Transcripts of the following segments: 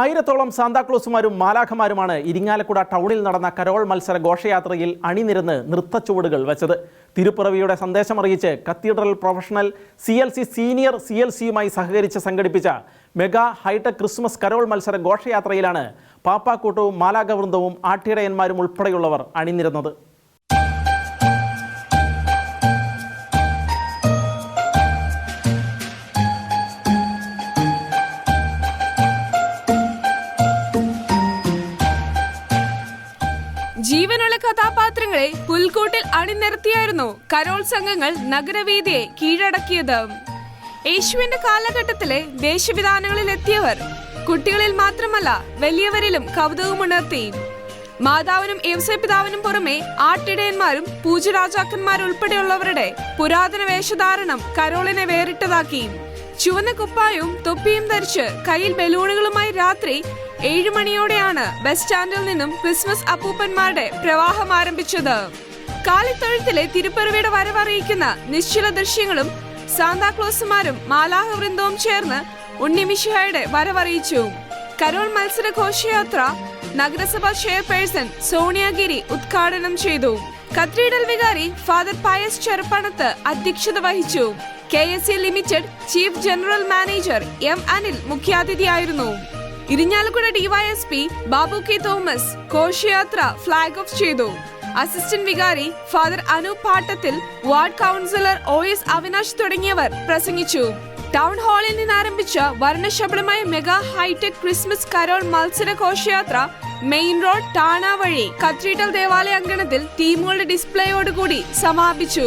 ആയിരത്തോളം സാന്താക്ലോസുമാരും മാലാഖമാരുമാണ് ഇരിങ്ങാലക്കുട ടൗണിൽ നടന്ന കരോൾ മത്സര ഘോഷയാത്രയിൽ അണിനിരന്ന് നൃത്തച്ചുവടുകൾ വെച്ചത്. തിരുപ്പിറവിയുടെ സന്ദേശമറിയിച്ച് cathedral professional C L C senior C L സിയുമായി സഹകരിച്ച് സംഘടിപ്പിച്ച മെഗാ ഹൈടെക് ക്രിസ്മസ് കരോൾ മത്സര ഘോഷയാത്രയിലാണ് പാപ്പാക്കൂട്ടവും മാലാഖവൃന്ദവും ആട്ടിടയന്മാരും ഉൾപ്പെടെയുള്ളവർ അണിനിരന്നത്. ജീവനുള്ള കഥാപാത്രങ്ങളെ പുൽക്കൂട്ടിൽ അണിനിരത്തിയായിരുന്നു കരോൾ സംഘങ്ങൾ നഗരവീതിയെ കീഴടക്കിയത്. യേശുവിന്റെ കാലഘട്ടത്തിലെ ദേശവിധാനങ്ങളിൽ എത്തിയവർ കുട്ടികളിൽ മാത്രമല്ല വലിയവരിലും കൗതുകമുണർത്തി മാതാവിനും യേവസപിതാവിനും പുറമെ ആട്ടിടയന്മാരും പൂജരാജാക്കന്മാരുൾപ്പെടെയുള്ളവരുടെ പുരാതന വേഷധാരണം കരോളിനെ വേറിട്ടതാക്കി. ചുവന്ന കുപ്പായവും തൊപ്പിയും ധരിച്ച് കയ്യിൽ ബലൂണുകളുമായി രാത്രി ഏഴു മണിയോടെയാണ് ബസ് സ്റ്റാൻഡിൽ നിന്നും ക്രിസ്മസ് അപ്പൂപ്പന്മാരുടെ പ്രവാഹം ആരംഭിച്ചത്. കാലിത്തൊഴുത്തിലെ തിരുപ്പിറവിയുടെ വരവറിയിക്കുന്ന നിശ്ചല ദൃശ്യങ്ങളും സാന്താക്ലോസുമാരും മാലാഹ വൃന്ദവും ചേർന്ന് ഉണ്ണിമിഷിഹയുടെ വരവറിയിച്ചു. കരോൾ മത്സര ഘോഷയാത്ര നഗരസഭാ ചെയർപേഴ്സൺ സോണിയാഗിരി ഉദ്ഘാടനം ചെയ്തു. കത്രീഡൽ വികാരി ഫാദർ പായസ് ചെറുപ്പണത്ത് അധ്യക്ഷത വഹിച്ചു. K S C limited chief general manager M Anil മുഖ്യാതിഥിയായിരുന്നു. Irinjalakuda DYSP Babu K Thomas ഘോഷയാത്ര ഫ്ലാഗ് ഓഫ് ചെയ്തു. അസിസ്റ്റന്റ് വികാരി father Anoop Pattathil ward councillor O S Avinash തുടങ്ങിയവർ പ്രസംഗിച്ചു. ടൗൺ ഹാളിൽ നിന്ന് ആരംഭിച്ച വർണശബളമായ മെഗാ ഹൈടെക് ക്രിസ്മസ് കരോൾ മത്സര ഘോഷയാത്ര മെയിൻ റോഡ് ടാണ വഴി കത്തീഡ്രൽ ദേവാലയ അങ്കണത്തിൽ ടീമുകളുടെ ഡിസ്പ്ലേയോടുകൂടി സമാപിച്ചു.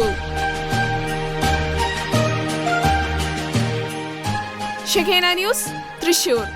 ഷെഖേന ന്യൂസ് തൃശൂർ.